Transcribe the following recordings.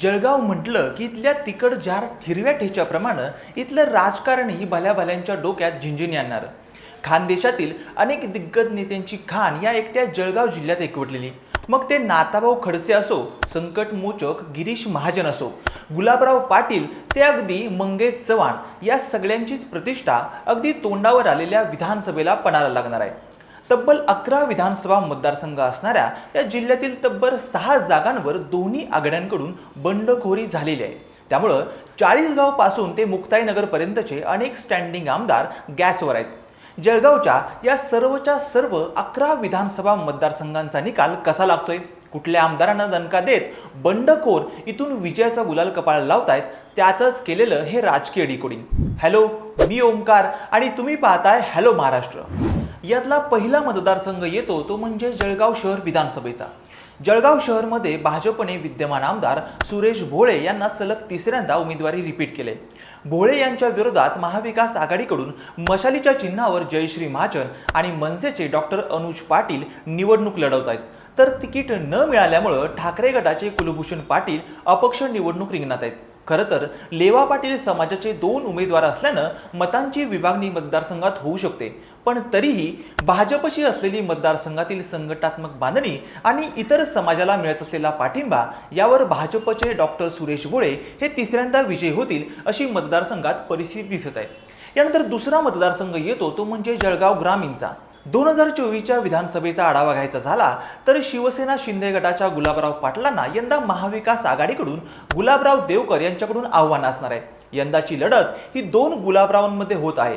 जळगाव म्हटलं की इथल्या तिकड जार हिरव्या ठेच्याप्रमाणे इथलं राजकारणही भल्या भल्यांच्या डोक्यात झिंझिन आणणार. खानदेशातील अनेक दिग्गज नेत्यांची खाण या एकट्या जळगाव जिल्ह्यात एकवटलेली. मग ते नाताभाऊ खडसे असो संकटमोचक गिरीश महाजन असो गुलाबराव पाटील ते अगदी मंगेश चव्हाण या सगळ्यांचीच प्रतिष्ठा अगदी तोंडावर आलेल्या विधानसभेला पणाला लागणार आहे. तब्बल अकरा विधानसभा मतदारसंघ असणाऱ्या या जिल्ह्यातील तब्बल सहा जागांवर दोन्ही आघाड्यांकडून बंडखोरी झालेली आहे. त्यामुळं चाळीसगावपासून ते मुक्ताईनगरपर्यंतचे अनेक स्टँडिंग आमदार गॅसवर आहेत. जळगावच्या या सर्वच्या सर्व अकरा विधानसभा मतदारसंघांचा निकाल कसा लागतोय? कुठल्या आमदारांना दणका देत बंडखोर इथून विजयाचा गुलाल कपाळ लावतायत? त्याचंच केलेलं हे राजकीय डिकोडिंग. हॅलो मी ओमकार आणि तुम्ही पाहताय हॅलो महाराष्ट्र. यातला पहिला मतदारसंघ येतो तो म्हणजे जळगाव शहर विधानसभेचा. जळगाव शहरमध्ये भाजपने विद्यमान आमदार सुरेश भोळे यांना सलग तिसऱ्यांदा उमेदवारी रिपीट केले. भोळे यांच्या विरोधात महाविकास आघाडीकडून मशालीच्या चिन्हावर जयश्री महाजन आणि मनसेचे डॉक्टर अनुज पाटील निवडणूक लढवत आहेत. तर तिकीट न मिळाल्यामुळं ठाकरे गटाचे कुलभूषण पाटील अपक्ष निवडणूक रिंगणात आहेत. खरं तर लेवा पाटील समाजाचे दोन उमेदवार असल्यानं मतांची विभागणी मतदारसंघात होऊ शकते. पण तरीही भाजपशी असलेली मतदारसंघातील संघटनात्मक बांधणी आणि इतर समाजाला मिळत असलेला पाठिंबा यावर भाजपचे डॉक्टर सुरेश भोळे हे तिसऱ्यांदा विजयी होतील अशी मतदारसंघात परिस्थिती दिसत आहे. यानंतर दुसरा मतदारसंघ येतो तो म्हणजे जळगाव ग्रामीणचा. दोन हजार चोवीसच्या विधानसभेचा आढावा घ्यायचा झाला तर शिवसेना शिंदे गटाच्या गुलाबराव पाटलांना यंदा महाविकास आघाडीकडून गुलाबराव देवकर यांच्याकडून आव्हान असणार आहे. यंदाची लढत ही दोन गुलाबरावांमध्ये होत आहे.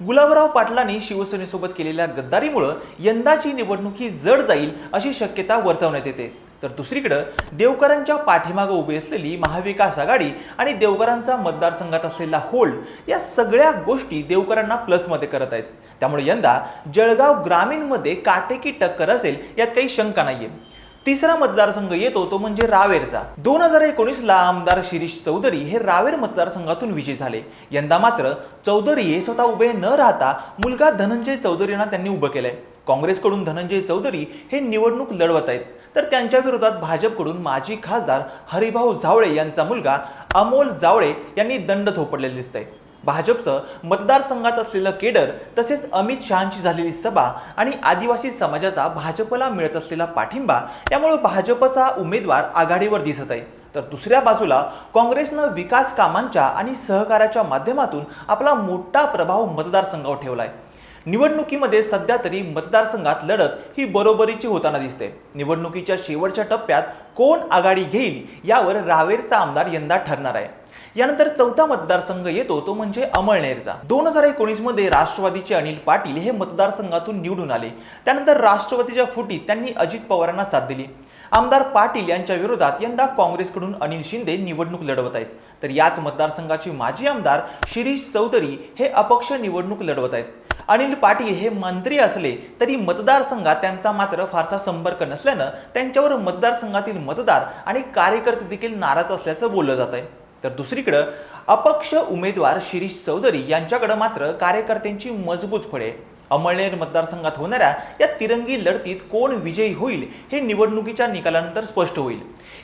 गुलाबराव पाटलांनी शिवसेनेसोबत केलेल्या गद्दारीमुळं यंदाची निवडणूक ही जड जाईल अशी शक्यता वर्तवण्यात येते. तर दुसरीकडं देवकरांच्या पाठीमागं उभी असलेली महाविकास आघाडी आणि देवकरांचा मतदारसंघात असलेला होल्ड या सगळ्या गोष्टी देवकरांना प्लसमध्ये करत आहेत. त्यामुळे यंदा जळगाव ग्रामीणमध्ये काटेकी टक्कर असेल यात काही शंका नाहीये. तिसरा मतदारसंघ येतो तो म्हणजे रावेरचा. दोन हजार एकोणीसला आमदार शिरीष चौधरी हे रावेर मतदारसंघातून विजयी झाले. यंदा मात्र चौधरी हे स्वतः उभे न राहता मुलगा धनंजय चौधरींना त्यांनी उभं केलंय. काँग्रेसकडून धनंजय चौधरी हे निवडणूक लढवत आहेत. तर त्यांच्या विरोधात भाजपकडून माजी खासदार हरिभाऊ जावळे यांचा मुलगा अमोल जावळे यांनी दंड थोपडलेले दिसतंय. भाजपचं मतदारसंघात असलेलं केडर तसेच अमित शहांची झालेली सभा आणि आदिवासी समाजाचा भाजपला मिळत असलेला पाठिंबा यामुळे भाजपचा उमेदवार आघाडीवर दिसत आहे. तर दुसऱ्या बाजूला काँग्रेसनं विकास कामांच्या आणि सहकार्याच्या माध्यमातून आपला मोठा प्रभाव मतदारसंघावर ठेवला आहे निवडणुकीमध्ये सध्या तरी मतदारसंघात लढत ही बरोबरीची होताना दिसते. निवडणुकीच्या शेवटच्या टप्प्यात कोण आघाडी घेईल यावर रावेरचा आमदार यंदा ठरणार आहे. यानंतर चौथा मतदारसंघ येतो तो म्हणजे अमळनेरचा. दोन हजार एकोणीसमध्ये राष्ट्रवादीचे अनिल पाटील हे मतदारसंघातून निवडून आले. त्यानंतर राष्ट्रवादीच्या फुटीत त्यांनी अजित पवारांना साथ दिली. आमदार पाटील यांच्या विरोधात यंदा काँग्रेसकडून अनिल शिंदे निवडणूक लढवत आहेत. तर याच मतदारसंघाचे माजी आमदार शिरीष चौधरी हे अपक्ष निवडणूक लढवत आहेत. अनिल पाटील हे मंत्री असले तरी मतदारसंघात त्यांचा मात्र फारसा संपर्क नसल्यानं त्यांच्यावर मतदारसंघातील मतदार आणि कार्यकर्ते देखील नाराज असल्याचं बोललं जात आहे तर दुसरीकडं अपक्ष उमेदवार शिरीष चौधरी यांच्याकडं मात्र कार्यकर्त्यांची मजबूत फळे. अमळनेर मतदारसंघात होणाऱ्या या तिरंगी लढतीत कोण विजयी होईल हे निवडणुकीच्या निकालानंतर स्पष्ट होईल.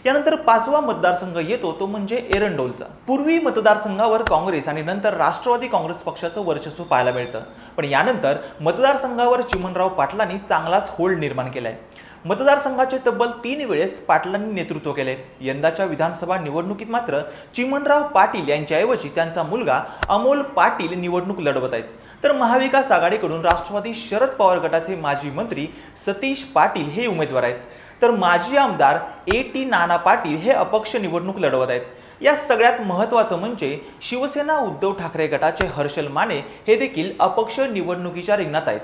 यानंतर पाचवा मतदारसंघ येतो तो म्हणजे एरंडोलचा. पूर्वी मतदारसंघावर काँग्रेस आणि नंतर राष्ट्रवादी काँग्रेस पक्षाचं वर्चस्व पाहायला मिळतं. पण यानंतर मतदारसंघावर चिमनराव पाटलांनी चांगलाच होल्ड निर्माण केलाय. मतदारसंघाचे तब्बल तीन वेळेस पाटलांनी नेतृत्व केले. यंदाच्या विधानसभा निवडणुकीत मात्र चिमनराव पाटील यांच्याऐवजी त्यांचा मुलगा अमोल पाटील निवडणूक लढवत आहेत. तर महाविकास आघाडीकडून राष्ट्रवादी शरद पवार गटाचे माजी मंत्री सतीश पाटील हे उमेदवार आहेत. तर माजी आमदार ए टी नाना पाटील हे अपक्ष निवडणूक लढवत आहेत. या सगळ्यात महत्त्वाचं म्हणजे शिवसेना उद्धव ठाकरे गटाचे हर्षल माने हे देखील अपक्ष निवडणुकीच्या रिंगणात आहेत.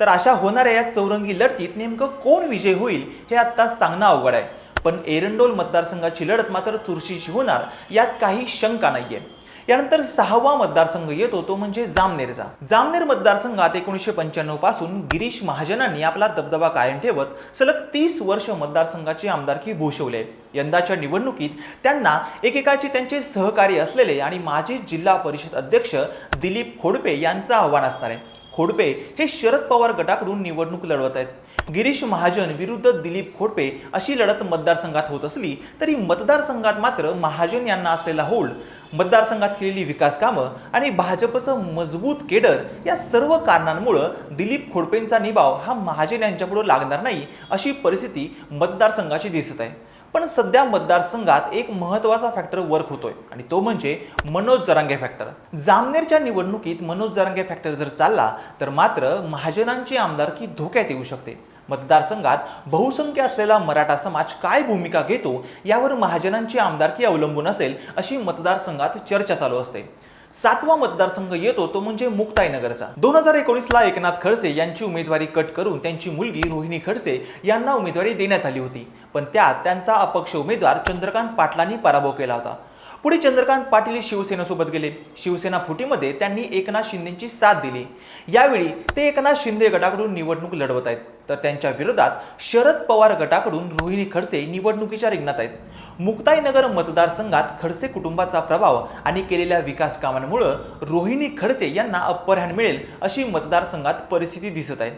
तर अशा होणाऱ्या या चौरंगी लढतीत नेमकं कोण विजय होईल हे आत्ता सांगणं अवघड आहे. पण एरंडोल मतदारसंघाची लढत मात्र चुरशीची होणार यात काही शंका नाहीये. यानंतर सहावा मतदारसंघ येतो तो म्हणजे जामनेरचा. जामनेर मतदारसंघात एकोणीसशे पंच्याण्णवपासून गिरीश महाजनांनी आपला दबदबा कायम ठेवत सलग तीस वर्ष मतदारसंघाची आमदारकी भूषवले. यंदाच्या निवडणुकीत त्यांना एकेकाचे त्यांचे सहकारी असलेले आणि माजी जिल्हा परिषद अध्यक्ष दिलीप खोडपे यांचं आव्हान असणार आहे. खोडपे हे शरद पवार गटाकडून निवडणूक लढवत आहेत. गिरीश महाजन विरुद्ध दिलीप खोडपे अशी लढत मतदारसंघात होत असली तरी मतदारसंघात मात्र महाजन यांना असलेला होल्ड मतदारसंघात केलेली विकास कामं आणि भाजपचं मजबूत केडर या सर्व कारणांमुळं दिलीप खोडपेंचा निभाव हा महाजन यांच्यापुढे लागणार नाही अशी परिस्थिती मतदारसंघाची दिसत आहे. पण सध्या मतदारसंघात एक महत्त्वाचा फॅक्टर वर्क होतोय आणि तो म्हणजे मनोज जरांगे फॅक्टर जामनेरच्या निवडणुकीत मनोज जरांगे फॅक्टर जर चालला तर मात्र महाजनांची आमदारकी धोक्यात येऊ शकते. मतदारसंघात बहुसंख्य असलेला मराठा समाज काय भूमिका घेतो यावर महाजनांची आमदारकी अवलंबून असेल अशी मतदारसंघात चर्चा चालू असते. सातवा मतदारसंघ येतो तो म्हणजे मुक्ताईनगरचा. दोन हजार एकोणीसला एकनाथ खडसे यांची उमेदवारी कट करून त्यांची मुलगी रोहिणी खडसे यांना उमेदवारी देण्यात आली होती. पण त्यात त्यांचा अपक्ष उमेदवार चंद्रकांत पाटलांनी पराभव केला होता. पुढे चंद्रकांत पाटील शिवसेनेसोबत गेले. शिवसेना फुटीमध्ये त्यांनी एकनाथ शिंदेची साथ दिली. यावेळी ते एकनाथ शिंदे गटाकडून निवडणूक लढवत आहेत. तर त्यांच्या विरोधात शरद पवार गटाकडून रोहिणी खडसे निवडणुकीच्या रिंगणात आहेत. मुक्ताईनगर मतदारसंघात खडसे कुटुंबाचा प्रभाव आणि केलेल्या विकास कामांमुळं रोहिणी खडसे यांना अप्पर हँड मिळेल अशी मतदारसंघात परिस्थिती दिसत आहे.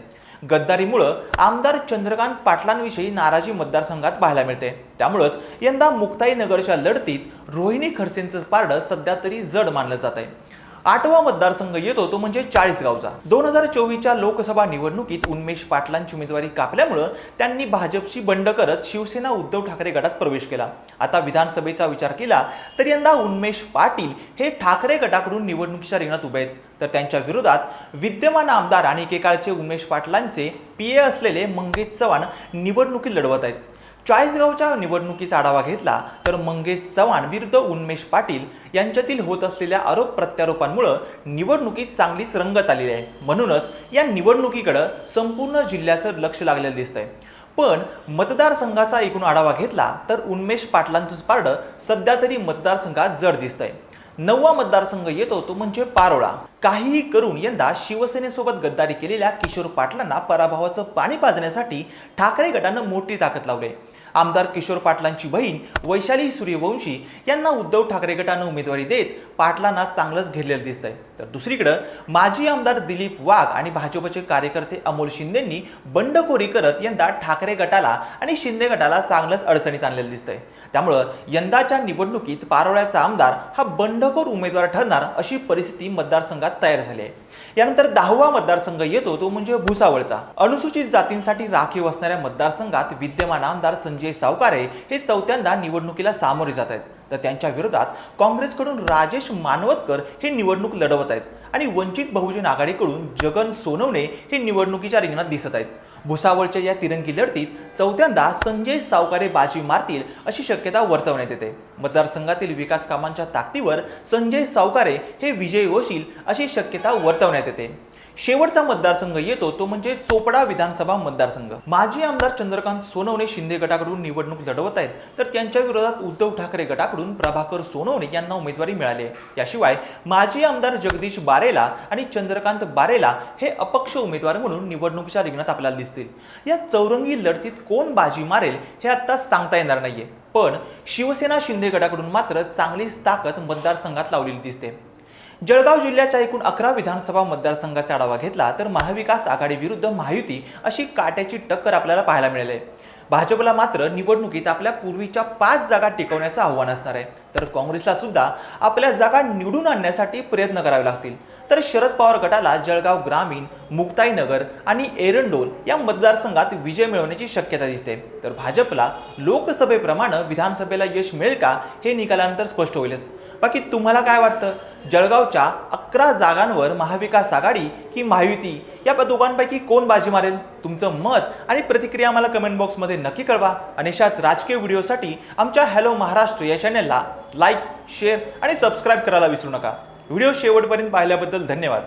गद्दारीमुळं आमदार चंद्रकांत पाटलांविषयी नाराजी मतदारसंघात पाहायला मिळते. त्यामुळंच यंदा मुक्ताईनगरच्या लढतीत रोहिणी खडसेंचं पारडं सध्या तरी जड मानलं जात आहे. आठवा मतदारसंघ येतो तो म्हणजे चाळीसगावचा. दोन हजार चोवीसच्या लोकसभा निवडणुकीत उन्मेष पाटलांची उमेदवारी कापल्यामुळं त्यांनी भाजपशी बंड करत शिवसेना उद्धव ठाकरे गटात प्रवेश केला. आता विधानसभेचा विचार केला तर यंदा उन्मेष पाटील हे ठाकरे गटाकडून निवडणुकीच्या रिंगणात उभे आहेत. तर त्यांच्या विरोधात विद्यमान आमदार आणि एकेकाळचे उमेश पाटलांचे पी ए असलेले मंगेश चव्हाण निवडणुकीत लढवत आहेत. चाळीसगावच्या निवडणुकीचा आढावा घेतला तर मंगेश चव्हाण विरुद्ध उन्मेश पाटील यांच्यातील होत असलेल्या आरोप प्रत्यारोपांमुळं निवडणुकीत चांगलीच रंगत आलेली आहे. म्हणूनच या निवडणुकीकडं संपूर्ण जिल्ह्याचं लक्ष लागलेलं दिसतंय. पण मतदारसंघाचा एकूण आढावा घेतला तर उन्मेश पाटलांचंच पारडं सध्या तरी मतदारसंघात जड दिसतंय. नववा मतदारसंघ येतो तो म्हणजे पारोळा. काहीही करून यंदा शिवसेनेसोबत गद्दारी केलेल्या किशोर पाटलांना पराभवाचं पाणी पाजण्यासाठी ठाकरे गटानं मोठी ताकद लावली आमदार किशोर पाटलांची बहीण वैशाली सूर्यवंशी यांना उद्धव ठाकरे गटानं उमेदवारी देत पाटलांना चांगलंच घेरलेलं दिसतंय. तर दुसरीकडं माजी आमदार दिलीप वाघ आणि भाजपचे कार्यकर्ते अमोल शिंदेंनी बंडखोरी करत यंदा ठाकरे गटाला आणि शिंदे गटाला चांगलंच अडचणीत आणलेलं दिसतंय. त्यामुळं यंदाच्या निवडणुकीत पारोळ्याचा आमदार हा बंडखोर उमेदवार ठरणार अशी परिस्थिती मतदारसंघात तयार झाली आहे. यानंतर दहावा मतदारसंघ येतो तो म्हणजे भुसावळचा. अनुसूचित जातींसाठी राखीव असणाऱ्या मतदारसंघात विद्यमान आमदार संजय सावकारे हे चौथ्यांदा निवडणुकीला सामोरे जात आहेत. तर त्यांच्या विरोधात काँग्रेसकडून राजेश मानवतकर हे निवडणूक लढवत आहेत. आणि वंचित बहुजन आघाडीकडून जगन सोनवणे हे निवडणुकीच्या रिंगणात दिसत आहेत. भुसावळच्या या तिरंगी लढतीत चौथ्यांदा संजय सावकारे बाजी मारतील अशी शक्यता वर्तवण्यात येते. मतदारसंघातील विकास कामांच्या ताकदीवर संजय सावकारे हे विजयी होशील अशी शक्यता वर्तवण्यात येते. शेवटचा मतदारसंघ येतो तो म्हणजे चोपडा विधानसभा मतदारसंघ. माजी आमदार चंद्रकांत सोनवणे शिंदे गटाकडून निवडणूक लढवत आहेत. तर त्यांच्या विरोधात उद्धव ठाकरे गटाकडून प्रभाकर सोनवणे यांना उमेदवारी मिळाली याशिवाय माजी आमदार जगदीश बारेला आणि चंद्रकांत बारेला हे अपक्ष उमेदवार म्हणून निवडणुकीच्या रिंगणात आपल्याला दिसतील. या चौरंगी लढतीत कोण बाजी मारेल हे आता सांगता येणार नाहीये. पण शिवसेना शिंदे गटाकडून मात्र चांगलीच ताकद मतदारसंघात लावलेली दिसते. जळगाव जिल्ह्याच्या एकूण अकरा विधानसभा मतदारसंघाचा आढावा घेतला तर महाविकास आघाडी विरुद्ध महायुती अशी काट्याची टक्कर आपल्याला पाहायला मिळेल. भाजपला मात्र निवडणुकीत आपल्या पूर्वीच्या पाच जागा टिकवण्याचं आव्हान असणार आहे. तर काँग्रेसला सुद्धा आपल्या जागा निवडून आणण्यासाठी प्रयत्न करावे लागतील. तर शरद पवार गटाला जळगाव ग्रामीण मुक्ताईनगर आणि एरंडोल या मतदारसंघात विजय मिळवण्याची शक्यता दिसते. तर भाजपला लोकसभेप्रमाणे विधानसभेला यश मिळेल का हे निकालानंतर स्पष्ट होईलच. बाकी तुम्हाला काय वाटतं? जळगावच्या अकरा जागांवर महाविकास आघाडी की महायुती? या दोघांपैकी कोण बाजी मारेल? तुमचं मत आणि प्रतिक्रिया आम्हाला कमेंट बॉक्समध्ये नक्की कळवा. आणि अशाच राजकीय व्हिडिओसाठी आमच्या हॅलो महाराष्ट्र या चॅनेलला लाईक शेअर आणि सबस्क्राईब करायला विसरू नका. व्हिडिओ शेवटपर्यंत पाहिल्याबद्दल धन्यवाद.